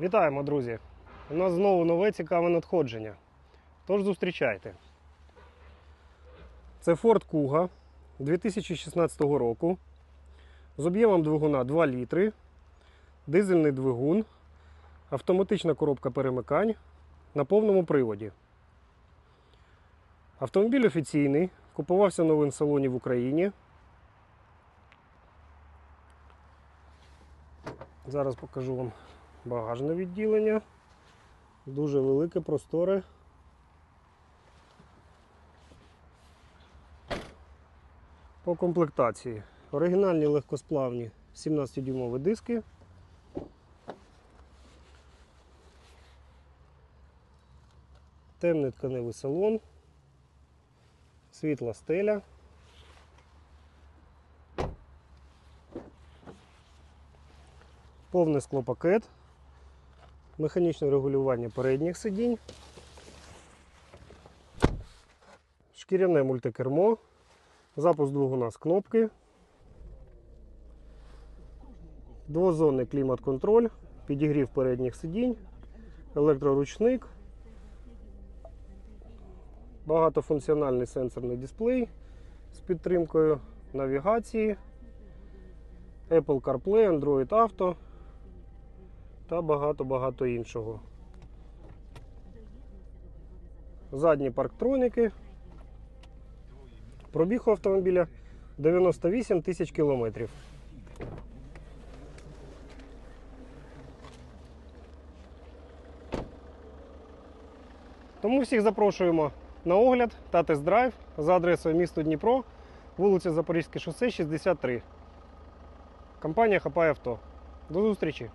Вітаємо, друзі! У нас знову нове цікаве надходження. Тож зустрічайте. Це Ford Kuga 2016 року з об'ємом двигуна 2 літри, дизельний двигун, автоматична коробка перемикань на повному приводі. Автомобіль офіційний, купувався в новому салоні в Україні. Зараз покажу вам багажне відділення. Дуже велике, просторе. По комплектації. Оригінальні легкосплавні 17-дюймові диски. Темний тканевий салон. Світла стеля. Повний склопакет, механічне регулювання передніх сидінь, шкіряне мультикермо, запуск двигуна з кнопки, двозонний клімат-контроль, підігрів передніх сидінь, електроручник, багатофункціональний сенсорний дисплей з підтримкою навігації, Apple CarPlay, Android Auto та багато-багато іншого. Задні парктроніки. Пробіг автомобіля 98 тисяч кілометрів. Тому всіх запрошуємо на огляд та тест-драйв за адресою місто Дніпро, вулиця Запорізьке шосе, 63. Компанія Хапай Авто. До зустрічі!